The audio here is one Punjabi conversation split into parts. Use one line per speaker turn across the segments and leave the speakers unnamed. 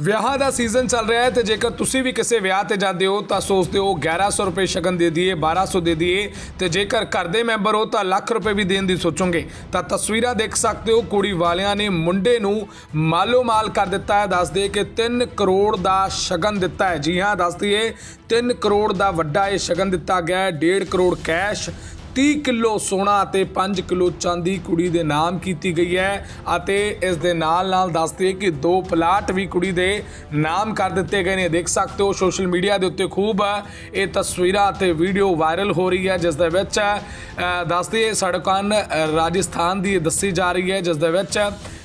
ਵਿਆਹਾਂ ਦਾ ਸੀਜ਼ਨ ਚੱਲ ਰਿਹਾ ਹੈ ਤੇ ਜੇਕਰ ਤੁਸੀਂ ਵੀ ਕਿਸੇ ਵਿਆਹ ਤੇ ਜਾਂਦੇ ਹੋ ਤਾਂ ਸੋਚਦੇ ਹੋ 1100 ਰੁਪਏ ਸ਼ਗਨ ਦੇ ਦਈਏ 1200 ਦੇ ਦਈਏ ਤੇ ਜੇਕਰ ਘਰ ਦੇ ਮੈਂਬਰ ਹੋ ਤਾਂ ਲੱਖ ਰੁਪਏ ਵੀ ਦੇਣ ਦੀ ਸੋਚੋਗੇ। ਤਾਂ ਤਸਵੀਰਾਂ ਦੇਖ ਸਕਦੇ ਹੋ ਕੁੜੀ ਵਾਲਿਆਂ ਨੇ ਮੁੰਡੇ ਨੂੰ ਮਾਲੋ ਮਾਲ ਕਰ ਦਿੱਤਾ ਹੈ। ਦੱਸਦੇ ਕਿ 3 ਕਰੋੜ ਦਾ ਸ਼ਗਨ ਦਿੱਤਾ ਹੈ। ਜੀ ਹਾਂ, ਦੱਸ ਦਈਏ 3 ਕਰੋੜ ਦਾ ਵੱਡਾ ਇਹ ਸ਼ਗਨ ਦਿੱਤਾ ਗਿਆ ਹੈ। 1.5 ਕਰੋੜ ਕੈਸ਼ 30 ਕਿਲੋ ਸੋਨਾ ਅਤੇ 5 ਕਿਲੋ ਚਾਂਦੀ ਕੁੜੀ ਦੇ ਨਾਮ ਕੀਤੀ ਗਈ ਹੈ ਅਤੇ ਇਸ ਦੇ ਨਾਲ ਨਾਲ ਦੱਸਦੇ ਕਿ ਦੋ ਪਲਾਟ ਵੀ ਕੁੜੀ ਦੇ ਨਾਮ ਕਰ ਦਿੱਤੇ ਗਏ ਨੇ। ਦੇਖ ਸਕਦੇ ਹੋ ਸੋਸ਼ਲ ਮੀਡੀਆ ਦੇ ਉੱਤੇ ਖੂਬ ਇਹ ਤਸਵੀਰਾਂ ਅਤੇ ਵੀਡੀਓ ਵਾਇਰਲ ਹੋ ਰਹੀ ਹੈ ਜਿਸ ਦੇ ਵਿੱਚ ਅ, ਦੱਸਦੇ ਸੜਕਾਂ ਰਾਜਸਥਾਨ ਦੀ ਦੱਸੀ ਜਾ ਰਹੀ ਹੈ ਜਿਸ ਦੇ ਵਿੱਚ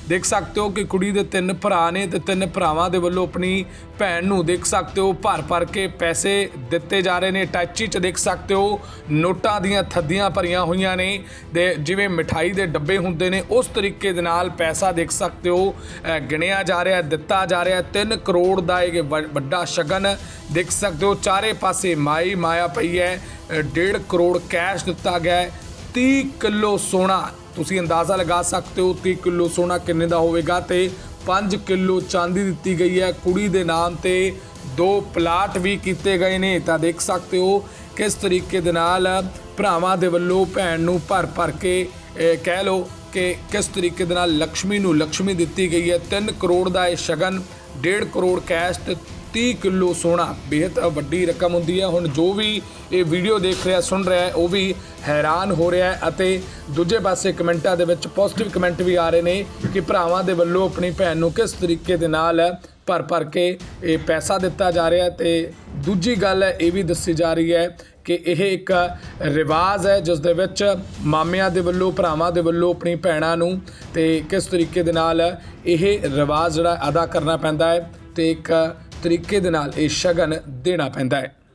ਦੇਖ ਸਕਦੇ ਹੋ ਕਿ ਕੁੜੀ ਦੇ ਤਿੰਨ ਭਰਾ ਨੇ ਤੇ ਤਿੰਨ ਭਰਾਵਾਂ ਦੇ ਵੱਲੋਂ ਆਪਣੀ ਭੈਣ ਨੂੰ ਦੇਖ ਸਕਦੇ ਹੋ ਭਰ ਭਰ ਕੇ ਪੈਸੇ ਦਿੱਤੇ ਜਾ ਰਹੇ ਨੇ। ਟੈਚੀ ਚ ਦੇਖ ਸਕਦੇ ਹੋ, ਨੋਟਾਂ ਦੀਆਂ ਥੱਦੀਆਂ ਭਰੀਆਂ ਹੋਈਆਂ ਨੇ ਦੇ ਜਿਵੇਂ ਮਿਠਾਈ ਦੇ ਡੱਬੇ ਹੁੰਦੇ ਨੇ, ਉਸ ਤਰੀਕੇ ਦੇ ਨਾਲ ਪੈਸਾ ਦੇਖ ਸਕਦੇ ਹੋ ਗਿਣਿਆ ਜਾ ਰਿਹਾ, ਦਿੱਤਾ ਜਾ ਰਿਹਾ 3 ਕਰੋੜ ਦਾ ਇਹ ਵ- ਵੱਡਾ ਸ਼ਗਨ ਦੇਖ ਸਕਦੇ ਹੋ। ਚਾਰੇ ਪਾਸੇ ਮਾਈ ਮਾਇਆ ਪਈ ਹੈ 1.5 ਕਰੋੜ ਕੈਸ਼ ਦਿੱਤਾ ਗਿਆ ਹੈ 30 ਕਿਲੋ ਸੋਨਾ ਤੁਸੀਂ ਅੰਦਾਜ਼ਾ ਲਗਾ ਸਕਦੇ ਹੋ ਕਿ ਕਿਲੋ ਸੋਨਾ ਕਿੰਨੇ ਦਾ ਹੋਵੇਗਾ ਤੇ 5 ਕਿਲੋ ਚਾਂਦੀ ਦਿੱਤੀ ਗਈ ਹੈ। ਕੁੜੀ ਦੇ ਨਾਮ ਤੇ ਦੋ ਪਲਾਟ ਵੀ ਕੀਤੇ ਗਏ ਨੇ। ਤਾਂ ਦੇਖ ਸਕਦੇ ਹੋ ਕਿਸ ਤਰੀਕੇ ਦੇ ਨਾਲ ਭਰਾਵਾਂ ਦੇ ਵੱਲੋਂ ਭੈਣ ਨੂੰ ਭਰ ਭਰ ਕੇ ਕਹਿ ਲੋ ਕਿ ਕਿਸ ਤਰੀਕੇ ਦੇ ਨਾਲ ਲక్ష్ਮੀ ਨੂੰ ਲక్ష్ਮੀ ਦਿੱਤੀ ਗਈ ਹੈ। 3 ਕਰੋੜ ਦਾ ਇਹ ਸ਼ਗਨ 1.5 ਕਰੋੜ ਕੈਸ਼ 30 ਕਿਲੋ ਸੋਨਾ। ਬੇहद ਵੱਡੀ ਰਕਮ ਹੁੰਦੀ ਹੈ। ਹੁਣ ਜੋ ਵੀ ਇਹ ਵੀਡੀਓ ਦੇਖ ਰਿਹਾ, ਸੁਣ ਰਿਹਾ ਹੈ, ਉਹ ਵੀ ਹੈਰਾਨ ਹੋ ਰਿਹਾ ਹੈ ਅਤੇ ਦੂਜੇ ਪਾਸੇ ਕਮੈਂਟਾਂ ਦੇ ਵਿੱਚ ਪੋਜ਼ਿਟਿਵ ਕਮੈਂਟ ਵੀ ਆ ਰਹੇ ਨੇ ਕਿ ਭਰਾਵਾਂ ਦੇ ਵੱਲੋਂ ਆਪਣੀ ਭੈਣ ਨੂੰ ਕਿਸ ਤਰੀਕੇ ਦੇ ਨਾਲ ਭਰ ਭਰ ਕੇ ਇਹ ਪੈਸਾ ਦਿੱਤਾ ਜਾ ਰਿਹਾ ਹੈ ਤੇ ਦੂਜੀ ਗੱਲ ਇਹ ਵੀ ਦੱਸੀ ਜਾ ਰਹੀ ਹੈ ਕਿ ਇਹ ਇੱਕ ਰਿਵਾਜ ਹੈ ਜਿਸ ਦੇ ਵਿੱਚ ਮਾਮਿਆਂ ਦੇ ਵੱਲੋਂ, ਭਰਾਵਾਂ ਦੇ ਵੱਲੋਂ ਆਪਣੀ ਭੈਣਾਂ ਨੂੰ ਤੇ ਕਿਸ ਤਰੀਕੇ ਦੇ ਨਾਲ ਇਹ ਰਿਵਾਜ ਜਿਹੜਾ ਅਦਾ ਕਰਨਾ ਪੈਂਦਾ ਹੈ ਤੇ ਇੱਕ ਤਰੀਕੇ ਦੇ ਨਾਲ ਇਹ ਸ਼ਗਨ ਦੇਣਾ ਪੈਂਦਾ ਹੈ।